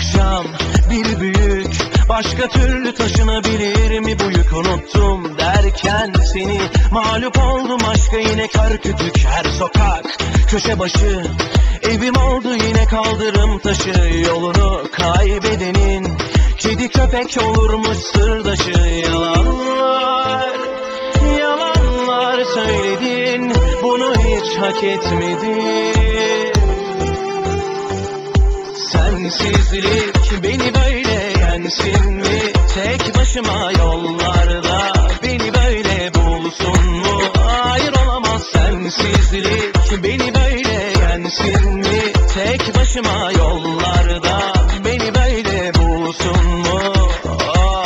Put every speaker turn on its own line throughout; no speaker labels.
Akşam. Bir büyük Başka türlü taşınabilir mi? Bu yük unuttum derken seni. Mağlup oldum aşka yine kar kütük her sokak. Köşe başı evim oldu yine kaldırım taşı. Yolunu kaybedenin Kedi köpek olurmuş sırdaşı. Yalanlar Yalanlar söyledin Bunu hiç hak etmedin Sensizlik beni böyle yensin mi? Tek başıma yollarda beni böyle bulsun mu? Hayır olamaz sensizlik beni böyle yensin mi? Tek başıma yollarda beni böyle bulsun mu? Oh.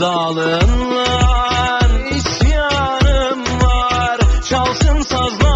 Dağılın lan isyanım var Çalsın sazlar